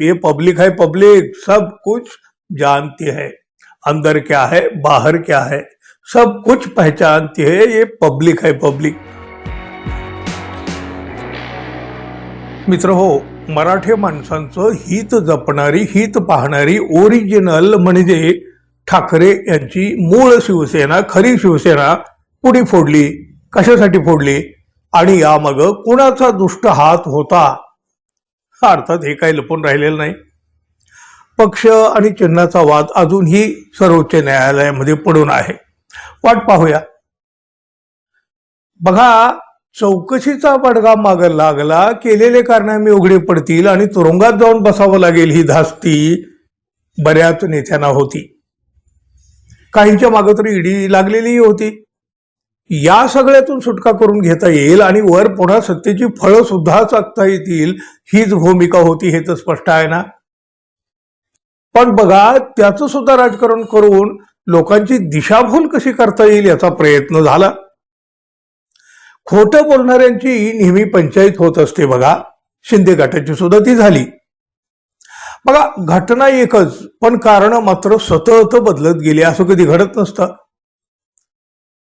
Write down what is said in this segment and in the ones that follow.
ये पब्लिक है पब्लिक सब कुछ जानती है। अंदर क्या है बाहर क्या है सब कुछ पहचानती है ये पब्लिक है पब्लिक। मित्र हो मराठी माणसांचं हित जपणारी हित पाहणारी ओरिजिनल म्हणजे ठाकरे यांची मूळ शिवसेना खरी शिवसेना कुणी फोडली कशासाठी फोडली? आणि यामाग कुणाचा दुष्ट हात होता? अर्थात हे काही लपून राहिलेलं नाही. पक्ष आणि चिन्हाचा वाद अजूनही सर्वोच्च न्यायालयामध्ये पडून आहे. वाट पाहूया. बघा चौकशीचा बडगा माग लागला केलेले कारनामे उघडे पडतील आणि तुरुंगात जाऊन बसावं लागेल ही धास्ती बऱ्याच नेत्यांना होती. काहींच्या मागं तर ईडी लागलेलीही होती. या सगळ्यातून सुटका करून घेता येईल आणि वर पुन्हा सत्तेची फळं सुद्धा चाकता येतील हीच भूमिका होती हे तर स्पष्ट आहे ना? पण बघा त्याचं सुद्धा राजकारण करून लोकांची दिशाभूल कशी करता येईल याचा प्रयत्न झाला. खोटं बोलणाऱ्यांची नेहमी पंचायत होत असते बघा. शिंदे गटाची सुद्धा ती झाली. बघा घटना एकच पण कारण मात्र सतत बदलत गेली असं कधी घडत नसतं.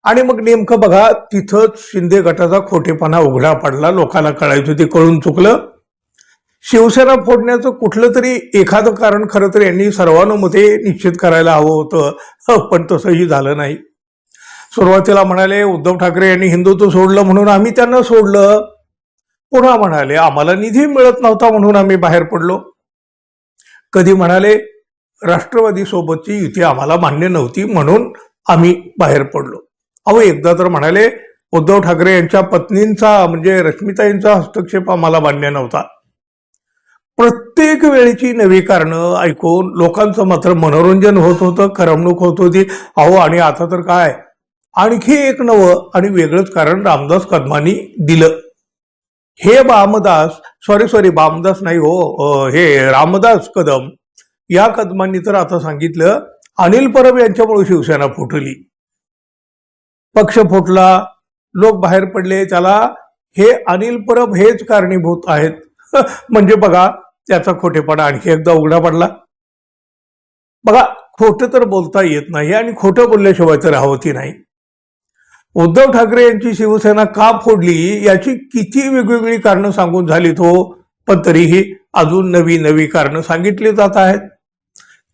आणि मग नेमकं बघा तिथंच शिंदे गटाचा खोटेपणा उघडा पडला. लोकांना कळायचं ते कळून चुकलं. शिवसेना फोडण्याचं कुठलं तरी एखादं कारण खरं तर यांनी सर्वानुमते निश्चित करायला हवं होतं. पण तसंही झालं नाही. सुरुवातीला म्हणाले उद्धव ठाकरे यांनी हिंदुत्व सोडलं म्हणून आम्ही त्यांना सोडलं. पुन्हा म्हणाले आम्हाला निधी मिळत नव्हता म्हणून आम्ही बाहेर पडलो. कधी म्हणाले राष्ट्रवादी सोबतची युती आम्हाला मान्य नव्हती म्हणून आम्ही बाहेर पडलो. अहो एकदा तर म्हणाले उद्धव ठाकरे यांच्या पत्नींचा म्हणजे रश्मिताईंचा हस्तक्षेप आम्हाला मान्य नव्हता. प्रत्येक वेळेची नवी कारणं ऐकून लोकांचं मात्र मनोरंजन होत होतं करमणूक होत होती. अहो आणि आता तर काय? आणखी एक नवं आणि वेगळंच कारण रामदास कदमांनी दिलं. हे बामदास सॉरी सॉरी बामदास नाही हो हे रामदास कदम या कदमांनी तर आता सांगितलं अनिल परब यांच्यामुळे शिवसेना फुटली. पक्ष फुटला लोक बाहेर पडले त्याला हे अनिल परब हेच कारणीभूत आहेत. म्हणजे बघा त्याचा खोटेपणा आणखी एकदा उघडा पडला. बघा खोटं तर बोलता येत नाही आणि खोटं बोलल्याशिवाय तर राहवती नाही. उद्धव ठाकरे यांची शिवसेना का फोडली याची किती वेगवेगळी कारणं सांगून झाली तो पण तरीही अजून नवी नवी कारणं सांगितली जात आहेत.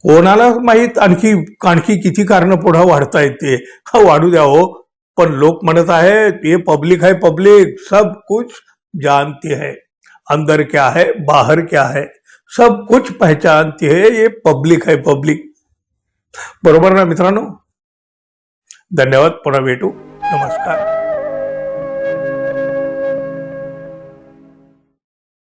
कोणाला माहीत आणखी आणखी किती कारणं पुढं वाढता येते हा वाढू द्या हो. पण लोक म्हणत आहेत ये पब्लिक है पब्लिक, सब कुछ जानती है। अंदर क्या है, बाहर क्या है, सब कुछ पहचानती है, ये पब्लिक है पब्लिक। बरोबर ना मित्रों धन्यवाद पुनः भेटू। नमस्कार।